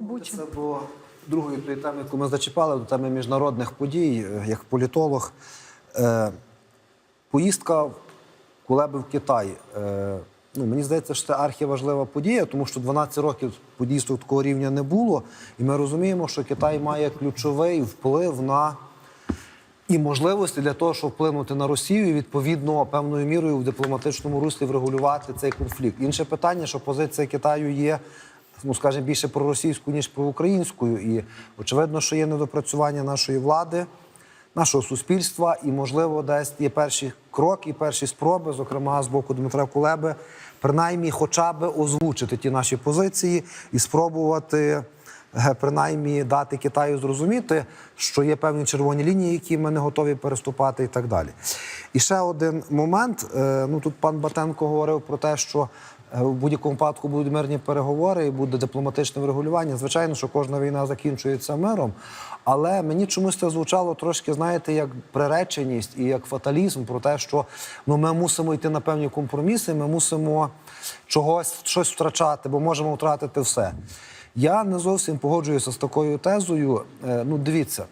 Буча. Це до другої тої теми, яку ми зачіпали, до теми міжнародних подій, е, як політолог. Е, поїздка в Кулеби в Китай. Е, ну, мені здається, що це архіважлива подія, тому що 12 років подійства такого рівня не було. І ми розуміємо, що Китай має ключовий вплив на і можливості для того, щоб вплинути на Росію і відповідно певною мірою в дипломатичному руслі врегулювати цей конфлікт. Інше питання, що позиція Китаю є, ну скажімо, більше проросійською, ніж проукраїнською. І очевидно, що є недопрацювання нашої влади, нашого суспільства, і можливо, десь є перші кроки, перші спроби, зокрема з боку Дмитра Кулеби, принаймні, хоча б озвучити ті наші позиції і спробувати е, принаймні дати Китаю зрозуміти, що є певні червоні лінії, які ми не готові переступати, і так далі. І ще один момент. Е, Ну тут пан Батенко говорив про те, що в будь-якому випадку будуть мирні переговори і буде дипломатичне врегулювання. Звичайно, що кожна війна закінчується миром. Але мені чомусь це звучало трошки, знаєте, як приреченість і як фаталізм про те, що ну ми мусимо йти на певні компроміси, ми мусимо чогось щось втрачати, бо можемо втратити все. Я не зовсім погоджуюся з такою тезою. Е, Ну, дивіться.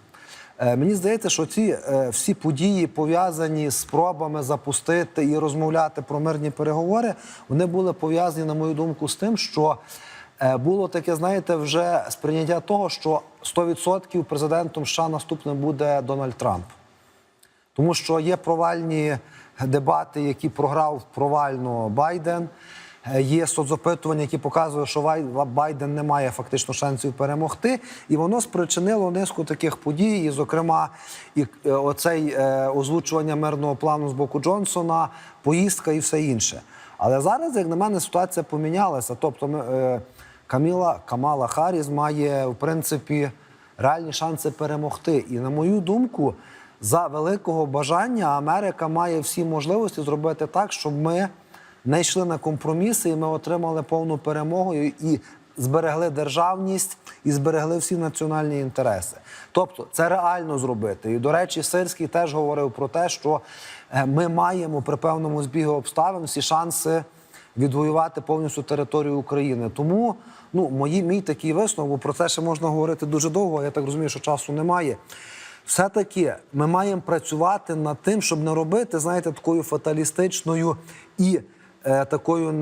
Е, Мені здається, що ці е, всі події пов'язані з спробами запустити і розмовляти про мирні переговори, вони були пов'язані, на мою думку, з тим, що е, було таке, знаєте, вже сприйняття того, що 100% президентом США наступним буде Дональд Трамп. Тому що є провальні дебати, які програв провально Байден. Е, Є соцопитування, які показують, що Байден не має фактично шансів перемогти, і воно спричинило низку таких подій, і, зокрема, і е, оцей е, озвучування мирного плану з боку Джонсона, поїздка і все інше. Але зараз, як на мене, ситуація помінялася. Тобто, Каміла Камала Харріс має в принципі реальні шанси перемогти. І на мою думку, за великого бажання Америка має всі можливості зробити так, щоб ми не йшли на компроміси, і ми отримали повну перемогу і- зберегли державність і зберегли всі національні інтереси. Тобто це реально зробити. І до речі, Сирський теж говорив про те, що е, ми маємо при певному збігу обставин всі шанси відвоювати повністю територію України. Тому ну, мої, мій такий висновок, про це ще можна говорити дуже довго, я так розумію, що часу немає. Все-таки ми маємо працювати над тим, щоб не робити, знаєте, такою фаталістичною і такою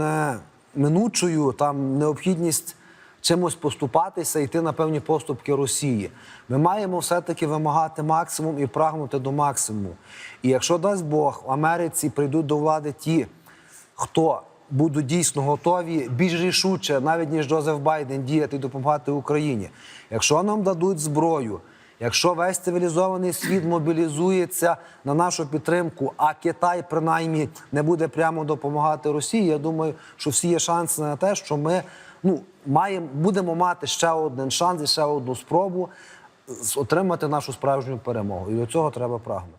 неминучою там необхідність чимось поступатися, йти на певні поступки Росії. Ми маємо все-таки вимагати максимум і прагнути до максимуму. І якщо дасть Бог в Америці прийдуть до влади ті, хто будуть дійсно готові більш рішуче, навіть ніж Джозеф Байден, діяти і допомагати Україні. Якщо нам дадуть зброю, якщо весь цивілізований світ мобілізується на нашу підтримку, а Китай принаймні не буде прямо допомагати Росії, я думаю, що всі є шанси на те, що ми ну, маємо, будемо мати ще один шанс і ще одну спробу отримати нашу справжню перемогу. І до цього треба прагнути.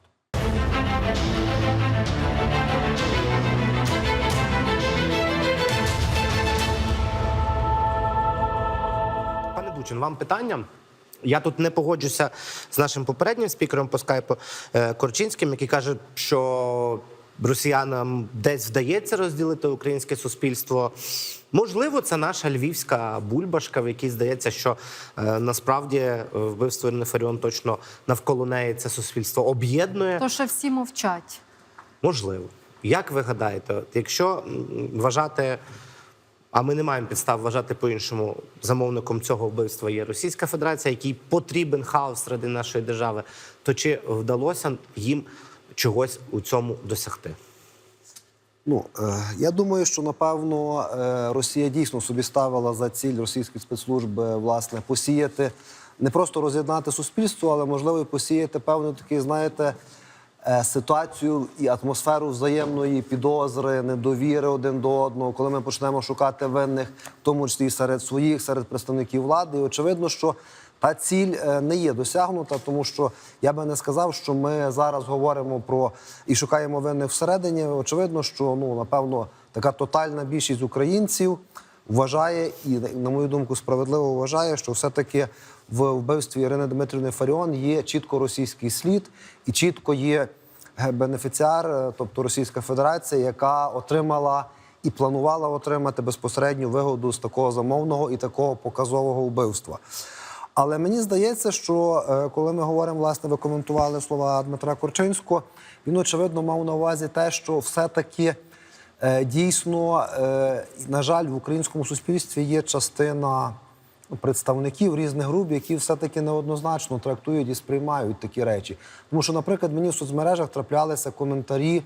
Пане Бучин, вам питання. Я тут не погоджуся з нашим попереднім спікером по скайпу е, Корчинським, який каже, що росіянам десь вдається розділити українське суспільство. Можливо, це наша львівська бульбашка, в якій здається, що е, насправді е, вбивство Ірини Фаріон точно навколо неї це суспільство об'єднує. То, що всі мовчать. Можливо. Як ви гадаєте, якщо вважати, а ми не маємо підстав вважати по-іншому, замовником цього вбивства є Російська Федерація, якій потрібен хаос серед нашої держави, то чи вдалося їм чогось у цьому досягти? Ну е, я думаю, що напевно е, Росія дійсно собі ставила за ціль російські спецслужби власне посіяти не просто роз'єднати суспільство, але можливо і посіяти певну такий, знаєте, ситуацію і атмосферу взаємної підозри, недовіри один до одного, коли ми почнемо шукати винних, в тому числі серед своїх, серед представників влади. І очевидно, що та ціль е, не є досягнута, тому що я би не сказав, що ми зараз говоримо про і шукаємо винних всередині. Очевидно, що ну напевно така тотальна більшість українців вважає і, на мою думку, справедливо вважає, що все-таки в вбивстві Ірини Дмитрівни Фаріон є чітко російський слід і чітко є е, бенефіціар, е, тобто Російська Федерація, яка отримала і планувала отримати безпосередню вигоду з такого замовного і такого показового вбивства. Але мені здається, що е, коли ми говоримо, власне, ви коментували слова Дмитра Корчинського, він очевидно мав на увазі те, що все-таки дійсно, е, на жаль, в українському суспільстві є частина представників різних груп, які все-таки неоднозначно трактують і сприймають такі речі. Тому що, наприклад, мені в соцмережах траплялися коментарі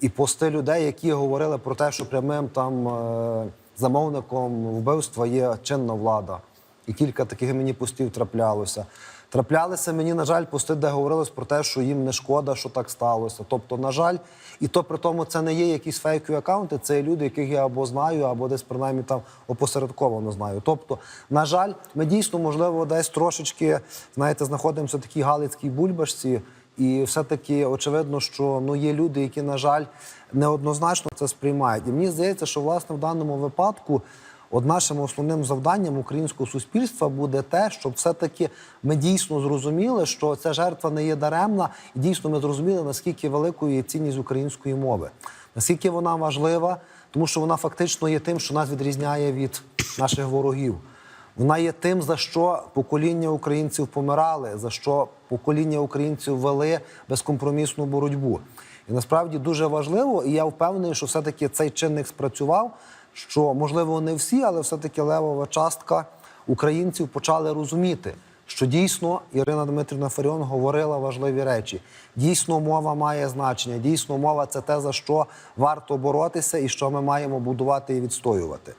і пости людей, які говорили про те, що прямим там е, замовником вбивства є чинна влада. І кілька таких мені постів траплялося. Траплялися мені, на жаль, пости, де говорилось про те, що їм не шкода, що так сталося. Тобто, на жаль, і то при тому це не є якісь фейкові акаунти, це люди, яких я або знаю, або десь принаймні там опосередковано знаю. Тобто, на жаль, ми дійсно, можливо, десь трошечки, знаєте, знаходимося в такій галицькій бульбашці. І все-таки очевидно, що ну є люди, які, на жаль, неоднозначно це сприймають. І мені здається, що власне в даному випадку от нашим основним завданням українського суспільства буде те, щоб все-таки ми дійсно зрозуміли, що ця жертва не є даремна, і дійсно ми зрозуміли, наскільки великою є цінність української мови, наскільки вона важлива, тому що вона фактично є тим, що нас відрізняє від наших ворогів. Вона є тим, за що покоління українців помирали, за що покоління українців вели безкомпромісну боротьбу. І насправді дуже важливо, і я впевнений, що все-таки цей чинник спрацював. Що можливо не всі, але все-таки левова частка українців почали розуміти, що дійсно Ірина Дмитрівна Фаріон говорила важливі речі. Дійсно, мова має значення. Дійсно, мова це те, за що варто боротися, і що ми маємо будувати і відстоювати.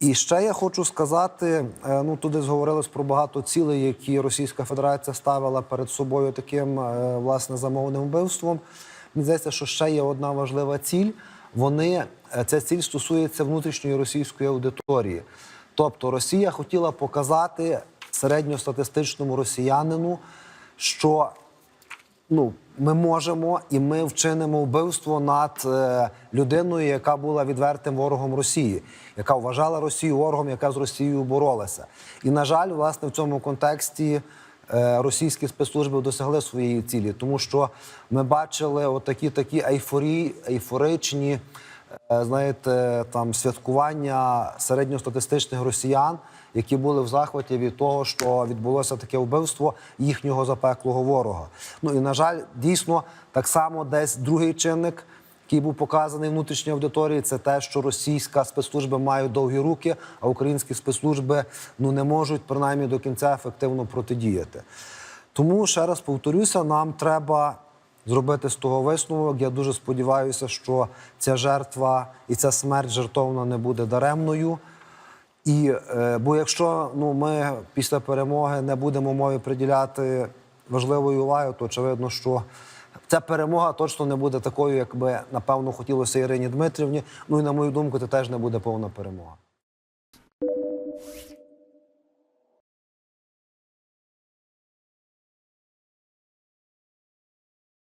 І ще я хочу сказати: е, ну туди зговорилось про багато цілей, які Російська Федерація ставила перед собою таким е, власне замовним вбивством. Мені здається, що ще є одна важлива ціль. Вони е, ця ціль стосується внутрішньої російської аудиторії. Тобто Росія хотіла показати середньостатистичному росіянину, що ну, ми можемо і ми вчинимо вбивство над е, людиною, яка була відвертим ворогом Росії, яка вважала Росію ворогом, яка з Росією боролася. І, на жаль, власне, в цьому контексті російські спецслужби досягли своєї цілі, тому що ми бачили отакі такі ейфорії, ейфоричні. е, Знаєте, там святкування середньостатистичних росіян, які були в захваті від того, що відбулося таке вбивство їхнього запеклого ворога. Ну і на жаль, дійсно так само десь другий чинник, який був показаний внутрішній аудиторії, це те, що російська спецслужби мають довгі руки, а українські спецслужби ну не можуть принаймні до кінця ефективно протидіяти. Тому ще раз повторюся, нам треба зробити з того висновок. Я дуже сподіваюся, що ця жертва і ця смерть жертовна не буде даремною. І е, бо якщо ну ми після перемоги не будемо мові приділяти важливої уваги, то очевидно, що ця перемога точно не буде такою, як би напевно хотілося Ірині Дмитрівні. Ну і на мою думку, це теж не буде повна перемога.